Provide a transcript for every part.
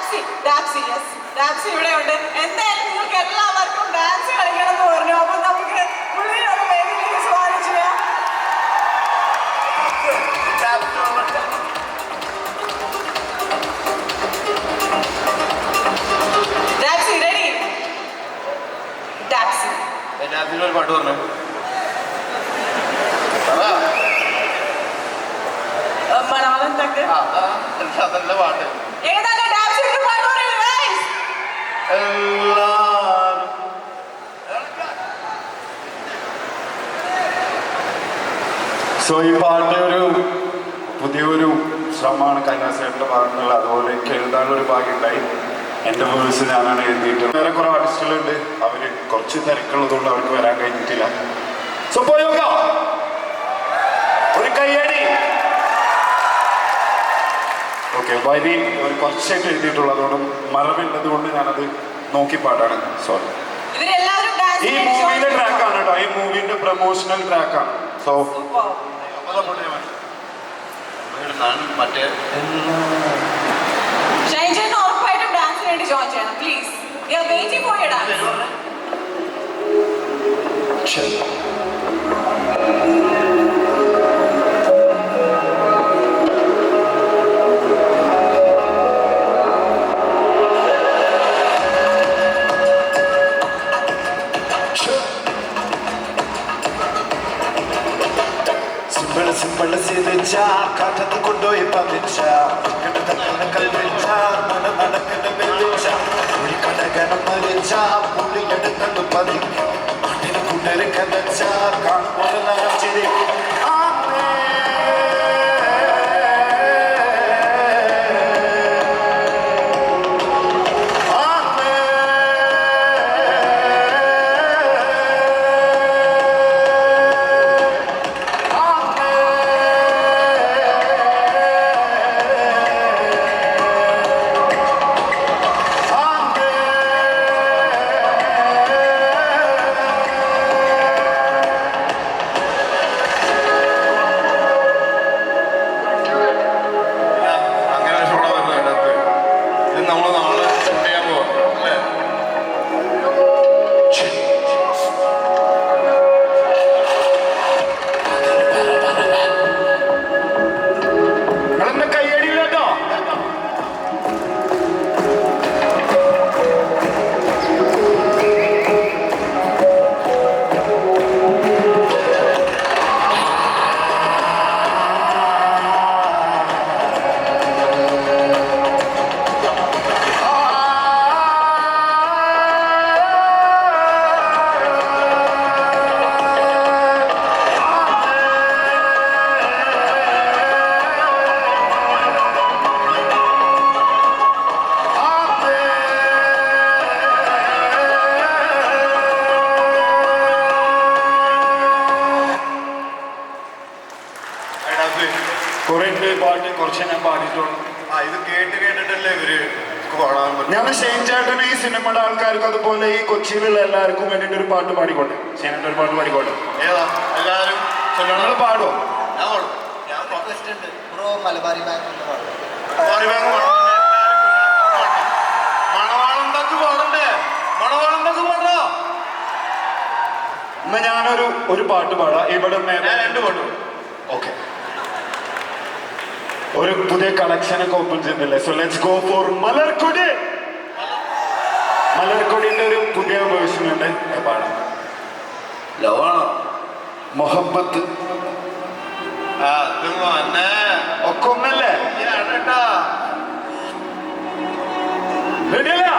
Dabzee Dabzee yes Dabzee ഇവിടെ ഉണ്ട്. എന്തായാലും നിങ്ങൾക്ക് എല്ലാവർക്കും ഡാൻസ് കളിക്കണം എന്ന് പറഞ്ഞു. അപ്പൊ നമുക്ക് പുള്ളിയുടെ വേദിയിലേക്ക് സ്വാഗതം ചെയ്യാം. ഡാപ്സി റെഡി ഡാപ്സി ഡാപ്സിനൊരു പാട്ട് പറഞ്ഞു. മണാലൻ തട്ട് നല്ല പാട്ട്. ഏതാണ് സോ ഈ പാട്ട് ഒരു പുതിയൊരു ശ്രമമാണ് കന്യാസേട്ടന്റെ ഭാഗത്തുള്ള. അതുപോലെ എനിക്ക് എഴുതാനുള്ള ഒരു ഭാഗ്യം ഉണ്ടായി എന്റെ വേഴ്സ് ഞാനാണ് എഴുതിയിട്ട്. വേറെ കുറെ ആർട്ടിസ്റ്റുകളുണ്ട് അവർ കുറച്ച് തിരക്കുള്ളതുകൊണ്ട് അവർക്ക് വരാൻ കഴിഞ്ഞിട്ടില്ല. സോ പോയി ഒരു ഓക്കെ വരി ഒരു കുറച്ചായിട്ട് എഴുതിയിട്ടുള്ളതുകൊണ്ടും മറവില്ലത് കൊണ്ട് ഞാനത് നോക്കി പാടാണ്. സോറി ഈ join ട്രാക്കാണ് കേട്ടോ ഈ മൂവിന്റെ പ്രൊമോഷണൽ ട്രാക്കാണ് സോ മറ്റേ ഷൈൻ ചേട്ടൻ ഉറപ്പായിട്ടും ഡാൻസിന് വേണ്ടി ജോയിൻ ചെയ്യണം please we are waiting for your dance simple patlıcak, kartı kodoyu patlıcak. ഞാൻ പാടിയിട്ടുള്ളൂ ആ ഇത് കേട്ട് കേട്ടിട്ടല്ലേ ഇവർ പാടാൻ പറ്റും? ഞാൻ ഷെയ്ൻ ചേട്ടന് ഈ സിനിമയുടെ ആൾക്കാർക്കും അതുപോലെ ഈ കൊച്ചിയിലുള്ള എല്ലാവർക്കും വേണ്ടിട്ട് ഒരു പാട്ട് പാടിക്കോട്ടെ? ഷെയ്നേട്ടൻ ഒരു പാട്ട് പാടിക്കോട്ടെ? ഏതാ? എല്ലാവരും? പാടുമോ ഞാൻ പാടും. ഞാൻ ബ്രോ മലബാരി ബാങ്ക് ബാങ്ക് പാടണ്ടേ? പാടോ? എന്നാ ഞാനൊരു ഒരു പാട്ട് പാടാം. ഇവിടെ ഞാൻ രണ്ട് പാട്ടും ഓക്കെ. ഒരു പുതിയ കളക്ഷൻ ഒക്കെ ഓപ്പൺ ചെയ്യുന്നില്ലേ so let's go for Malarkodi. മലർക്കൊടിന്റെ ഒരു പുതിയ വേർഷൻ ഉണ്ട്. പാടാം. ലവാണോ? ആ ഒക്കെ ഒന്നല്ലേ? റെഡിയല്ല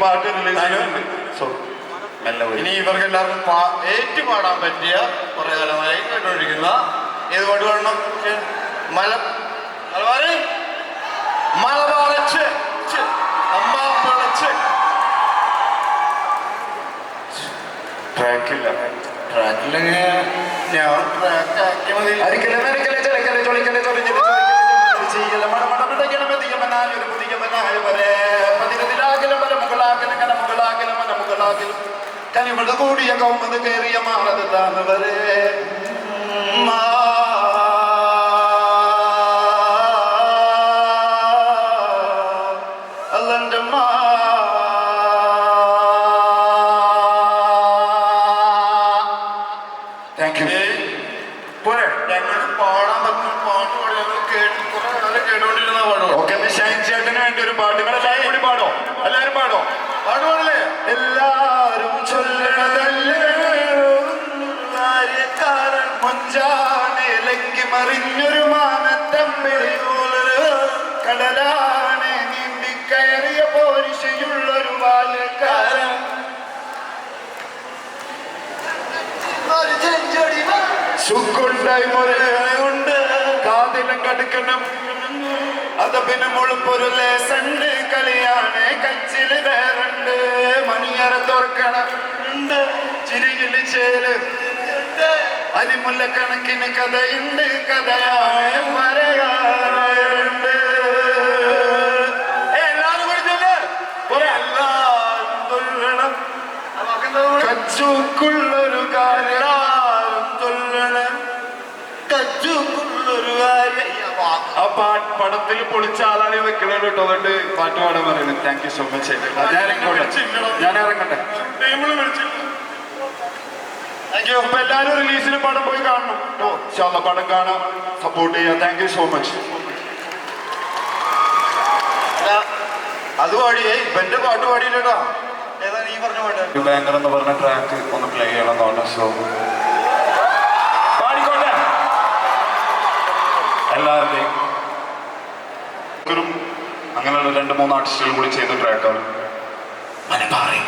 പാട്ട് റിലീസ് സോ ഇനി ഇവർക്ക് എല്ലാവർക്കും പാ- പാടാൻ പറ്റിയ കുറെ കാലമായി കേട്ടോണ്ടിരിക്കുന്ന ഏത് പാട്ട് പാടണം? മല മലബാറ്? മലബാറച്ച് അമ്മ പിളച്ച് ട്രാക്കില്ല ട്രാക്കില്ല ഞാൻ ട്രാക്ക് ആക്കിയ മതി. അരിക്കലെ മെരിക്കലെ ചിലക്കലെ ചൊളിക്കലെ ചൊളിഞ്ഞിട്ട് പാടുകൾ കൂടിയ ഷൈൻ ചേട്ടന് വേണ്ടി ഒരു പാട്ട്. നിങ്ങൾ എല്ലാവരും കൂടി പാടോ? എല്ലാവരും പാടോ? പാടുവാണല്ലേ? പാടില്ലേ മറിഞ്ഞൊരു മാനത്തമ്പിളി കടലാണ് നീന്തി കയറിയ പോരിശയുള്ളൊരു ചെഞ്ചൊടി സുക്കുണ്ടായി മുരയുണ്ട് കാതിലും കടുക്കണം. അതപ്പിന് മുഴുപ്പൊരു ലേസണ്ട് കളിയാണ് കച്ചിൽ വേറുണ്ട്. മണിയറ തുറക്കണം. ചിരികിൽ ചേൽ. അരിമുല്ല കണക്കിന് കഥയുണ്ട് കഥയായ പറയാറുണ്ട് എല്ലാരും തുള്ളണം. കച്ചൂക്കുള്ളൊരു കാര്യം. കച്ചൂക്കുള്ളൊരു കാര്യം. ആ പാട്ട് പടത്തിൽ പൊളിച്ച ആളാണ് വെക്കണത് കേട്ടോ. അതുകൊണ്ട് പാട്ട് പാടാൻ പറയുന്നത് താങ്ക് യു സോ മച്ച് ഞാൻ ഇറങ്ങട്ടെ ഞാൻ ഇറങ്ങട്ടെ താങ്ക് യു എല്ലാവരും റിലീസിന് പടം പോയി കാണണം. കേട്ടോ ശാല പടം കാണാം. സപ്പോർട്ട് ചെയ്യാം. താങ്ക് യു സോ മച്ച് അത് പാടിയേ ഇവന്റെ പാട്ട് പാടിയില്ലട്ടോ ഏതാ നീ പറഞ്ഞ പാട്ട്? ബാങ്കർ എന്ന് പറഞ്ഞ ട്രാക്ക് ഒന്ന് പ്ലേ ചെയ്യണം തോന്നുന്നു സോ പാടിക്കോട്ടെ. എല്ലാവരുടെയും അങ്ങനെയുള്ള രണ്ട് മൂന്ന് ആർട്ടിസ്റ്റുകൾ കൂടി ചെയ്ത ട്രാക്കാണ് മലബാറി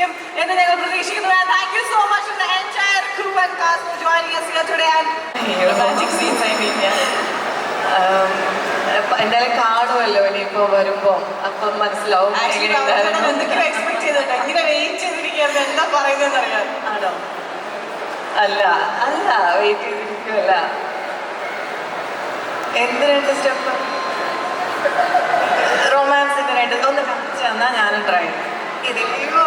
സ്വീകരിക്കും എന്ന് ഞങ്ങൾ പ്രതീക്ഷിക്കുന്നു. Thank you so much crew and cast for joining us here today. And mean, എന്തായാലും കാണുമല്ലോ ഇനിയിപ്പോ വരുമ്പോ. അപ്പം മനസ്സിലാവും. എന്തൊക്കെയോ ചെയ്തിട്ട്. ഇങ്ങനെ വെയിറ്റ് എന്താ പറയുന്നത് അറിയാം ആണോ? അല്ല അല്ല വെയിറ്റ് ചെയ്തിരിക്കുമല്ല എന്ത് രണ്ട് സ്റ്റെപ്പ്? റൊമാൻസിന്റെ രണ്ട്. ഒന്ന് കാണിച്ചു തന്നാ ഞാനും ട്രൈ ഇതിലോ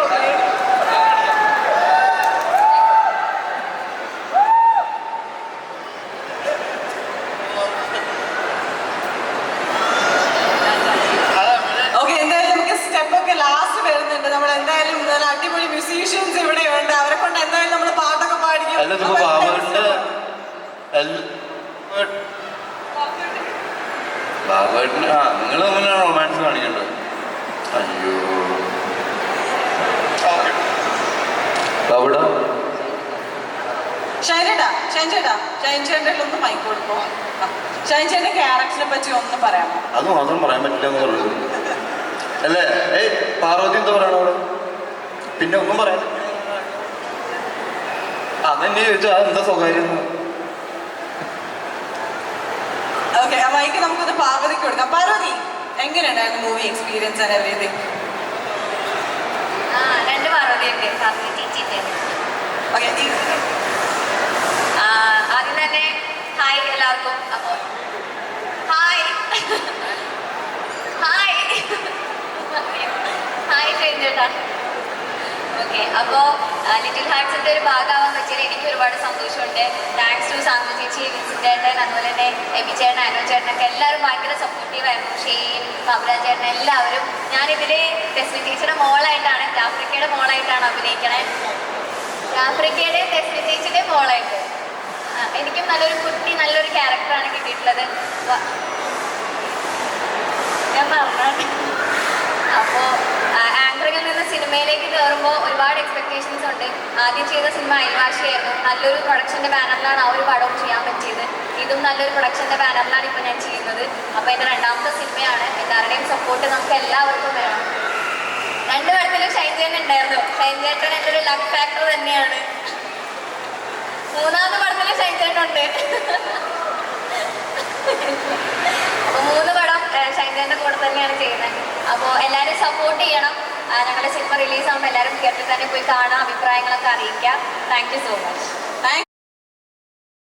ഓക്കെ എന്തായാലും നമുക്ക് സ്റ്റെപ്പ് ഒക്കെ ലാസ്റ്റ് വരുന്നുണ്ട് നമ്മൾ എന്തായാലും നല്ല അടിപൊളി മ്യൂസീഷ്യൻസ് ഇവിടെ ഉണ്ട് അവരെ കൊണ്ട് എന്തായാലും നമ്മൾ പാട്ടൊക്കെ പാടിക്കും അല്ല ഇതിപ്പോ അപ്പോൾ ബാബുവിന്റെ ബാബുവേട്ടന് ആ നിങ്ങൾ തമ്മിലാണ് റൊമാൻസ് കാണിക്കേണ്ടത് അയ്യോ ബാബുടാ ഷൈനേട്ടാ ഷൈൻ ചേട്ടാ ഷൈൻ ചേട്ടന്റെ ഒന്ന് മൈക്ക് കൊടുക്കോ ആ. ഷൈൻ ചേട്ടന്റെ ക്യാരക്ടറിനെ പറ്റി ഒന്ന് പറയാമോ? അത് മാത്രം പറയാൻ പറ്റില്ല എന്ന് പറഞ്ഞു അല്ലേ? ഏയ് പാർവതി എന്താ പറയണ അവിടെ? പിന്നെ ഒന്നും പറയാൻ അതെന്നെ ചോദിച്ചു അതെന്താ സ്വകാര്യം. ഓക്കെ മൈക്ക് നമുക്കൊന്ന് പാർവതിക്ക് കൊടുക്കാം. പാർവതി എങ്ങനെയുണ്ടായിരുന്നു മൂവി എക്സ്പീരിയൻസ് ആൻഡ് എവറിഥിങ് രണ്ട് പാർവതിയുണ്ട് പാർവതി ചേച്ചിന്റെ ഓക്കെ ആദ്യം തന്നെ ഹായ് എല്ലാവർക്കും. അപ്പോൾ ഹായ് ഹായ് ഹായ് ചേട്ടാ ഓക്കെ അപ്പോൾ ലിറ്റിൽ ഹാർട്സിന്റെ ഒരു ഭാഗമാവാൻ പറ്റിയത് എനിക്ക് ഒരുപാട് സന്തോഷമുണ്ട്. താങ്ക്സ് ടു സാന്തു ചേച്ചി വിൻസിന്റെ ചേട്ടൻ അതുപോലെ തന്നെ എബി ചേട്ടൻ അനു ചേട്ടനൊക്കെ എല്ലാവരും ഭയങ്കര സപ്പോർട്ടീവ് ആയിരുന്നു. ഷെയ്ൻ ബാബുരാജ് ചേട്ടൻ എല്ലാവരും. ഞാനിതിൽ ടെസ്മി ചേച്ചിയുടെ മോളായിട്ടാണ് ആഫ്രിക്കയുടെ മോളായിട്ടാണ് അഭിനയിക്കണേ. ആഫ്രിക്കയുടെ ടെസ്മി ചേച്ചിയുടെ മോളായിട്ട്. എനിക്കും നല്ലൊരു കുട്ടി നല്ലൊരു ക്യാരക്ടറാണ് കിട്ടിയിട്ടുള്ളത്. ഞാൻ പറഞ്ഞു. അപ്പോൾ ആങ്കറിൽ നിന്ന് സിനിമയിലേക്ക് കയറുമ്പോൾ ഒരുപാട് എക്സ്പെക്ടേഷൻസ് ഉണ്ട്. ആദ്യം ചെയ്ത സിനിമ അയൽവാശിയായിരുന്നു നല്ലൊരു പ്രൊഡക്ഷന്റെ ബാനറിലാണ് ആ ഒരു പടവും ചെയ്യാൻ പറ്റിയത്. ഇതും നല്ലൊരു പ്രൊഡക്ഷന്റെ ബാനറിലാണ് ഇപ്പോൾ ഞാൻ ചെയ്യുന്നത്. അപ്പോൾ എന്റെ രണ്ടാമത്തെ സിനിമയാണ്. എല്ലാവരുടെയും സപ്പോർട്ട് നമുക്ക് എല്ലാവർക്കും വേണം. രണ്ട് പടത്തിലും ഷൈൻചേട്ടൻ ഉണ്ടായിരുന്നു. ഷൈൻചേട്ടൻ എന്റെ ഒരു ലക്ക് ഫാക്ടർ തന്നെയാണ്. മൂന്നാമത്തെ പടത്തിൽ ഷൈൻചേട്ടൻ അപ്പൊ മൂന്ന് പടം ഷൈൻചേട്ടന്റെ കൂടെ തന്നെയാണ് ചെയ്യുന്നത് അപ്പോൾ എല്ലാവരും സപ്പോർട്ട് ചെയ്യണം. ഞങ്ങളുടെ സിനിമ റിലീസ് ആകുമ്പോൾ എല്ലാവരും തിയേറ്ററിൽ തന്നെ പോയി കാണാം അഭിപ്രായങ്ങളൊക്കെ അറിയിക്കാം താങ്ക് സോ മച്ച് താങ്ക്